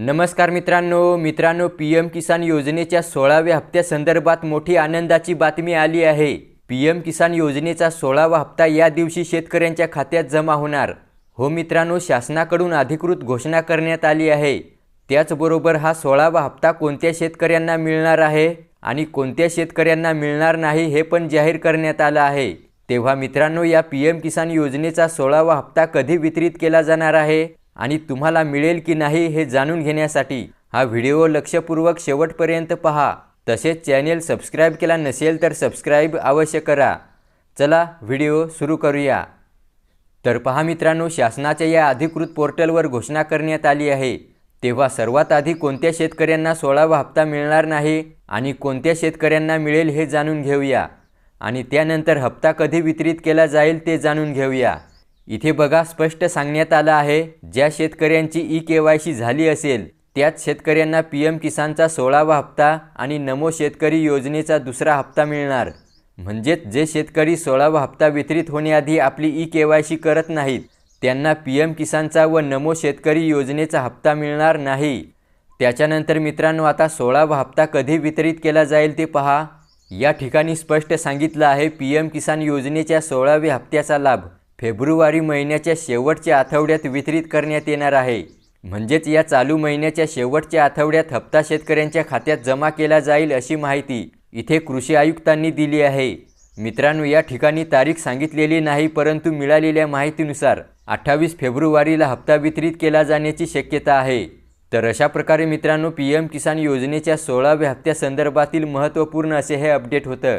नमस्कार मित्रांनो मित्रांनो पी एम किसान योजनेच्या सोळाव्या हप्त्यासंदर्भात मोठी आनंदाची बातमी आली आहे. पी एम किसान योजनेचा सोळावा हप्ता या दिवशी शेतकऱ्यांच्या खात्यात जमा होणार. हो मित्रांनो शासनाकडून अधिकृत घोषणा करण्यात आली आहे. त्याचबरोबर हा सोळावा हप्ता कोणत्या शेतकऱ्यांना मिळणार आहे आणि कोणत्या शेतकऱ्यांना मिळणार नाही हे पण जाहीर करण्यात आलं आहे. तेव्हा मित्रांनो या पी एम किसान योजनेचा सोळावा हप्ता कधी वितरित केला जाणार आहे? आणि तुम्हाला मिळेल की नाही हे जाणून घेण्यासाठी हा व्हिडिओ लक्षपूर्वक शेवटपर्यंत पहा. तसेच चॅनेल सबस्क्राईब केला नसेल तर सबस्क्राईब अवश्य करा. चला व्हिडिओ सुरू करूया. तर पहा मित्रांनो शासनाच्या या अधिकृत पोर्टलवर घोषणा करण्यात आली आहे. तेव्हा सर्वात आधी कोणत्या शेतकऱ्यांना सोळावा हप्ता मिळणार नाही आणि कोणत्या शेतकऱ्यांना मिळेल हे जाणून घेऊया. आणि त्यानंतर हप्ता कधी वितरित केला जाईल ते जाणून घेऊया. इथे बघा स्पष्ट सांगण्यात आलं आहे ज्या शेतकऱ्यांची ई के वाय सी झाली असेल त्याच शेतकऱ्यांना पी एम किसानचा सोळावा हप्ता आणि नमो शेतकरी योजनेचा दुसरा हप्ता मिळणार. म्हणजेच जे शेतकरी सोळावा हप्ता वितरित होण्याआधी आपली ई के वाय सी करत नाहीत त्यांना पी एम किसानचा व नमो शेतकरी योजनेचा हप्ता मिळणार नाही. त्याच्यानंतर मित्रांनो आता सोळावा हप्ता कधी वितरित केला जाईल ते पहा. या ठिकाणी स्पष्ट सांगितलं आहे पी एम किसान योजनेच्या सोळाव्या हप्त्याचा लाभ. फेब्रुवारी महिन्याच्या शेवटच्या आठवड्यात वितरित करण्यात येणार आहे. म्हणजेच या चालू महिन्याच्या शेवटच्या आठवड्यात हप्ता शेतकऱ्यांच्या खात्यात जमा केला जाईल अशी माहिती इथे कृषी आयुक्तांनी दिली आहे. मित्रांनो या ठिकाणी तारीख सांगितलेली नाही परंतु मिळालेल्या माहितीनुसार अठ्ठावीस फेब्रुवारीला हप्ता वितरित केला जाण्याची शक्यता आहे. तर अशा प्रकारे मित्रांनो पी एम किसान योजनेच्या सोळाव्या हप्त्यासंदर्भातील महत्त्वपूर्ण असे हे अपडेट होतं.